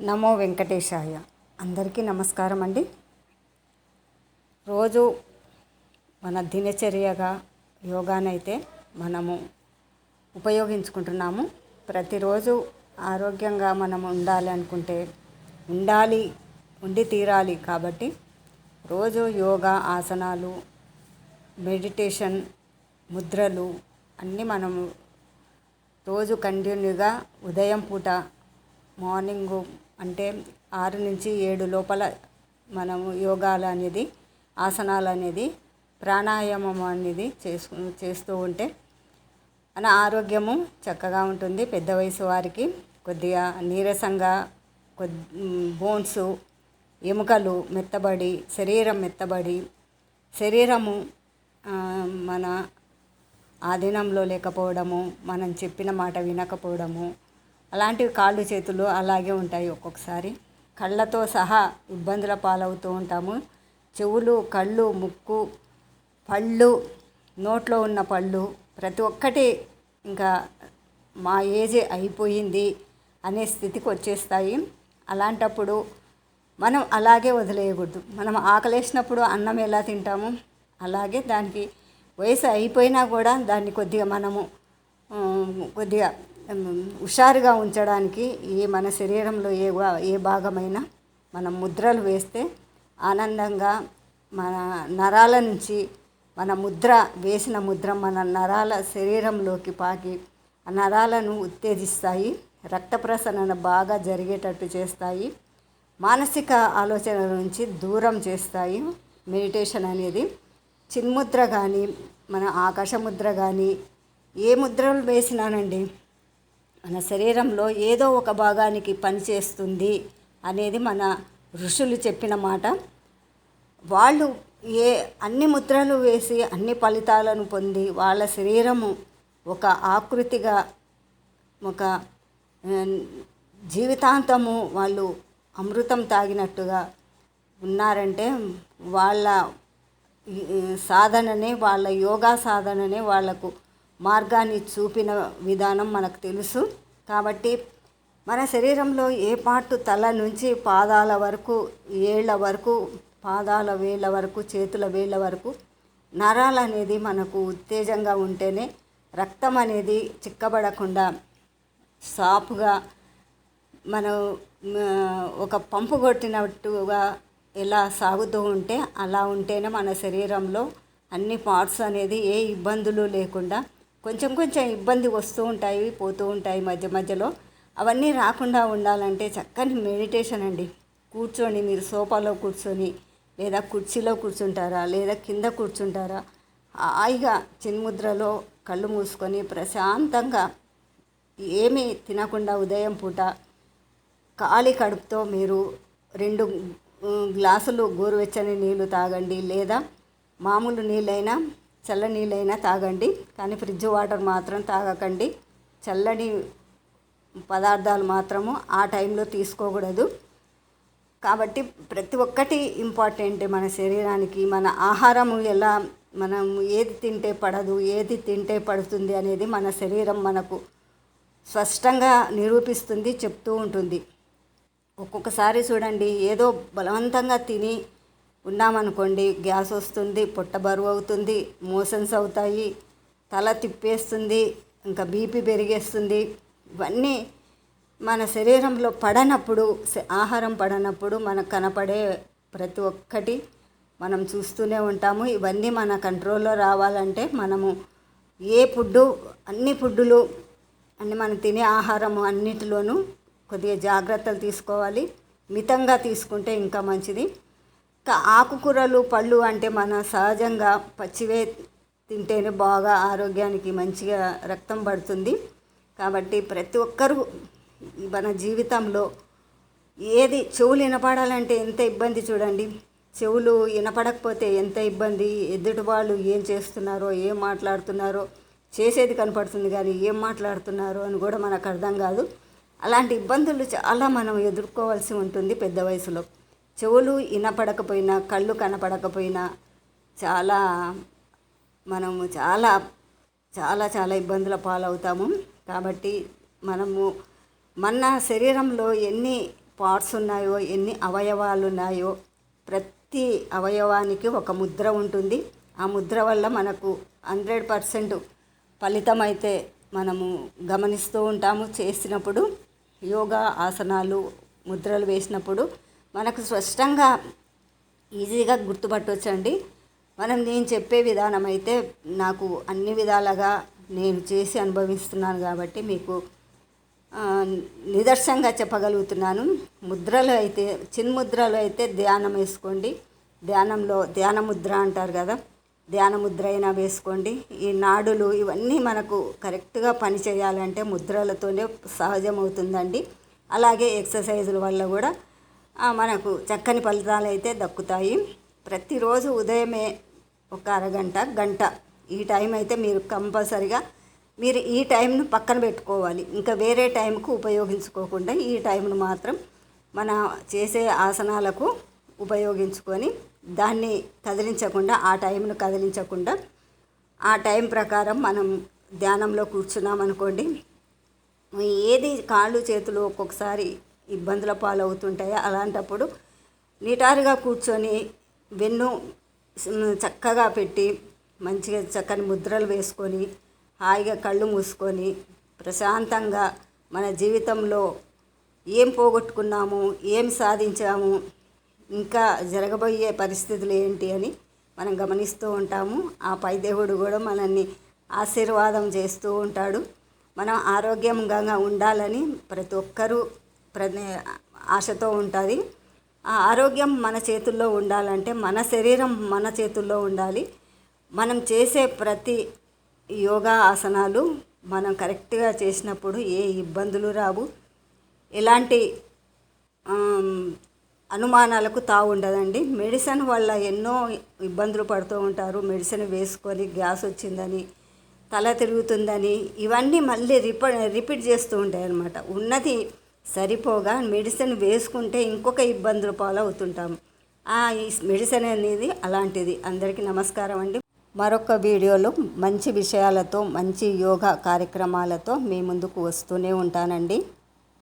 నమో వెంకటేశాయ. అందరికీ నమస్కారం అండి. రోజు మన దినచర్యగా యోగానైతే మనము ఉపయోగించుకుంటున్నాము. ప్రతిరోజు ఆరోగ్యంగా మనం ఉండాలి అనుకుంటే ఉండాలి ఉండి తీరాలి కాబట్టి రోజు యోగా ఆసనాలు మెడిటేషన్ ముద్రలు అన్నీ మనము రోజు కంటిన్యూగా ఉదయం పూట మార్నింగు అంటే ఆరు నుంచి ఏడు లోపల మనము యోగాలు అనేది ఆసనాలు అనేది ప్రాణాయామం అనేది చేసుకు చేస్తూ ఉంటే మన ఆరోగ్యము చక్కగా ఉంటుంది. పెద్ద వయసు వారికి కొద్దిగా నీరసంగా కొద్ది బోన్స్ ఎముకలు మెత్తబడి శరీరం మెత్తబడి శరీరము మన ఆధీనంలో లేకపోవడము మనం చెప్పిన మాట వినకపోవడము అలాంటివి కాళ్ళు చేతులు అలాగే ఉంటాయి ఒక్కొక్కసారి. కళ్ళతో సహా ఇబ్బందుల పాలవుతూ ఉంటాము. చెవులు కళ్ళు ముక్కు పళ్ళు నోట్లో ఉన్న పళ్ళు ప్రతి ఒక్కటి ఇంకా మా ఏజ్ అయిపోయింది అనే స్థితికి వచ్చేస్తాయి. అలాంటప్పుడు మనం అలాగే వదిలేయకూడదు. మనం ఆకలేసినప్పుడు అన్నం ఎలా తింటాము? అలాగే దానికి వయసు అయిపోయినా కూడా దాన్ని కొద్దిగా మనము కొద్దిగా హుషారుగా ఉంచడానికి ఏ మన శరీరంలో ఏ ఏ భాగమైనా మనం ముద్రలు వేస్తే ఆనందంగా మన నరాల నుంచి మన ముద్ర వేసిన ముద్ర మన నరాల శరీరంలోకి పాకి ఆ నరాలను ఉత్తేజిస్తాయి. రక్త ప్రసరణ బాగా జరిగేటట్టు చేస్తాయి. మానసిక ఆలోచనల నుంచి దూరం చేస్తాయి. మెడిటేషన్ అనేది చిన్ముద్ర కానీ మన ఆకాశముద్ర కానీ ఏ ముద్రలు వేసినానండి? మన శరీరంలో ఏదో ఒక భాగానికి పనిచేస్తుంది అనేది మన ఋషులు చెప్పిన మాట. వాళ్ళు ఏ అన్ని ముద్రలు వేసి అన్ని ఫలితాలను పొంది వాళ్ళ శరీరము ఒక ఆకృతిగా ఒక జీవితాంతము వాళ్ళు అమృతం తాగినట్టుగా ఉన్నారంటే వాళ్ళ సాధననే వాళ్ళ యోగా సాధననే వాళ్ళకు మార్గాన్ని చూపిన విధానం మనకు తెలుసు. కాబట్టి మన శరీరంలో ఏ పార్ట్ తల నుంచి పాదాల వరకు ఏళ్ళ వరకు పాదాల వేళ్ళ వరకు చేతుల వేళ్ళ వరకు నరాలు అనేది మనకు ఉత్తేజంగా ఉంటేనే రక్తం అనేది చిక్కబడకుండా సాఫ్గా మనం ఒక పంపు కొట్టినట్టుగా ఎలా సాగుతూ ఉంటే అలా ఉంటేనే మన శరీరంలో అన్ని పార్ట్స్ అనేది ఏ ఇబ్బందులు లేకుండా కొంచెం కొంచెం ఇబ్బంది వస్తూ ఉంటాయి పోతూ ఉంటాయి మధ్య మధ్యలో. అవన్నీ రాకుండా ఉండాలంటే చక్కని మెడిటేషన్ అండి. కూర్చొని మీరు సోఫాలో కూర్చొని లేదా కుర్చీలో కూర్చుంటారా లేదా కింద కూర్చుంటారా హాయిగా చిన్ముద్రలో కళ్ళు మూసుకొని ప్రశాంతంగా ఏమీ తినకుండా ఉదయం పూట ఖాళీ కడుపుతో మీరు రెండు గ్లాసులు గోరువెచ్చని నీళ్ళు తాగండి లేదా మామూలు నీళ్ళైనా చల్ల నీళ్ళైనా తాగండి. కానీ ఫ్రిడ్జ్ వాటర్ మాత్రం తాగకండి. చల్లని పదార్థాలు మాత్రము ఆ టైంలో తీసుకోకూడదు. కాబట్టి ప్రతి ఒక్కటి ఇంపార్టెంట్ మన శరీరానికి. మన ఆహారము ఎలా మనం ఏది తింటే పడదు ఏది తింటే పడుతుంది అనేది మన శరీరం మనకు స్పష్టంగా నిరూపిస్తుంది చెప్తూ ఉంటుంది. ఒక్కొక్కసారి చూడండి ఏదో బలవంతంగా తిని ఉన్నామనుకోండి గ్యాస్ వస్తుంది పొట్ట బరువు అవుతుంది మోషన్స్ అవుతాయి తల తిప్పేస్తుంది ఇంకా బీపీ పెరిగేస్తుంది. ఇవన్నీ మన శరీరంలో పడనప్పుడు ఆహారం పడనప్పుడు మనకు కనపడే ప్రతి ఒక్కటి మనం చూస్తూనే ఉంటాము. ఇవన్నీ మన కంట్రోల్లో రావాలంటే మనము ఏ ఫుడ్డు అన్ని ఫుడ్డులు అన్ని మనం తినే ఆహారము అన్నిటిలోనూ కొద్దిగా జాగ్రత్తలు తీసుకోవాలి. మితంగా తీసుకుంటే ఇంకా మంచిది. ఆకుకూరలు పళ్ళు అంటే మన సహజంగా పచ్చివే తింటేనే బాగా ఆరోగ్యానికి మంచిగా రక్తం పడుతుంది. కాబట్టి ప్రతి ఒక్కరూ మన జీవితంలో ఏది చెవులు వినపడాలంటే ఎంత ఇబ్బంది చూడండి. చెవులు వినపడకపోతే ఎంత ఇబ్బంది ఎదుటి వాళ్ళు ఏం చేస్తున్నారో ఏం మాట్లాడుతున్నారో చేసేది కనపడుతుంది కానీ ఏం మాట్లాడుతున్నారో అని కూడా మనకు అర్థం కాదు. అలాంటి ఇబ్బందులు చాలా మనం ఎదుర్కోవాల్సి ఉంటుంది పెద్ద వయసులో. చెవులు వినపడకపోయినా కళ్ళు కనపడకపోయినా చాలా మనము చాలా చాలా చాలా ఇబ్బందుల పాలవుతాము. కాబట్టి మనము మన శరీరంలో ఎన్ని పార్ట్స్ ఉన్నాయో ఎన్ని అవయవాలు ఉన్నాయో ప్రతి అవయవానికి ఒక ముద్ర ఉంటుంది. ఆ ముద్ర వల్ల మనకు హండ్రెడ్ పర్సెంట్ ఫలితం అయితే మనము గమనిస్తూ ఉంటాము. చేసినప్పుడు యోగా ఆసనాలు ముద్రలు వేసినప్పుడు మనకు స్పష్టంగా ఈజీగా గుర్తుపట్టవచ్చండి మనం నేను చెప్పే విధానం అయితే నాకు అన్ని విధాలుగా నేను చేసి అనుభవిస్తున్నాను కాబట్టి మీకు నిదర్శనంగా చెప్పగలుగుతున్నాను. ముద్రలు అయితే చిన్ముద్రలు అయితే ధ్యానం వేసుకోండి. ధ్యానంలో ధ్యాన ముద్ర అంటారు కదా ధ్యాన ముద్ర అయినా వేసుకోండి. ఈ నాడులు ఇవన్నీ మనకు కరెక్ట్గా పని చేయాలంటే ముద్రలతోనే సహజమవుతుందండి. అలాగే ఎక్సర్సైజుల వల్ల కూడా మనకు చక్కని ఫలితాలు అయితే దక్కుతాయి. ప్రతిరోజు ఉదయమే ఒక అరగంట గంట ఈ టైం అయితే మీరు కంపల్సరిగా మీరు ఈ టైంను పక్కన పెట్టుకోవాలి. ఇంకా వేరే టైంకు ఉపయోగించుకోకుండా ఈ టైంను మాత్రం మన చేసే ఆసనాలకు ఉపయోగించుకొని దాన్ని కదిలించకుండా ఆ టైంను కదిలించకుండా ఆ టైం ప్రకారం మనం ధ్యానంలో కూర్చున్నాం అనుకోండి ఏది కాళ్ళు చేతులు ఒక్కొక్కసారి ఇబ్బందుల పాలవుతుంటాయి? అలాంటప్పుడు నిటారుగా కూర్చొని వెన్ను చక్కగా పెట్టి మంచిగా చక్కని ముద్రలు వేసుకొని హాయిగా కళ్ళు మూసుకొని ప్రశాంతంగా మన జీవితంలో ఏం పోగొట్టుకున్నాము ఏం సాధించాము ఇంకా జరగబోయే పరిస్థితులు ఏంటి అని మనం గమనిస్తూ ఉంటాము. ఆ పైదేవుడు కూడా మనల్ని ఆశీర్వాదం చేస్తూ ఉంటాడు. మనం ఆరోగ్యంగా ఉండాలని ప్రతి ఒక్కరూ ఆశతో ఉంటుంది. ఆ ఆరోగ్యం మన చేతుల్లో ఉండాలంటే మన శరీరం మన చేతుల్లో ఉండాలి. మనం చేసే ప్రతి యోగా ఆసనాలు మనం కరెక్ట్గా చేసినప్పుడు ఏ ఇబ్బందులు రావు. ఎలాంటి అనుమానాలకు తావు ఉండదండి. మెడిసిన్ వల్ల ఎన్నో ఇబ్బందులు పడుతూ ఉంటారు. మెడిసిన్ వేసుకొని గ్యాస్ వచ్చిందని తల తిరుగుతుందని ఇవన్నీ మళ్ళీ రిప రిపీట్ చేస్తూ ఉంటాయి అన్నమాట ఉన్నది సరిపోగా మెడిసిన్ వేసుకుంటే ఇంకొక ఇబ్బందులు పాలవుతుంటాము ఆ ఈ మెడిసిన్ అనేది అలాంటిది. అందరికీ నమస్కారం అండి. మరొక వీడియోలో మంచి విషయాలతో మంచి యోగా కార్యక్రమాలతో మీ ముందుకు వస్తూనే ఉంటానండి.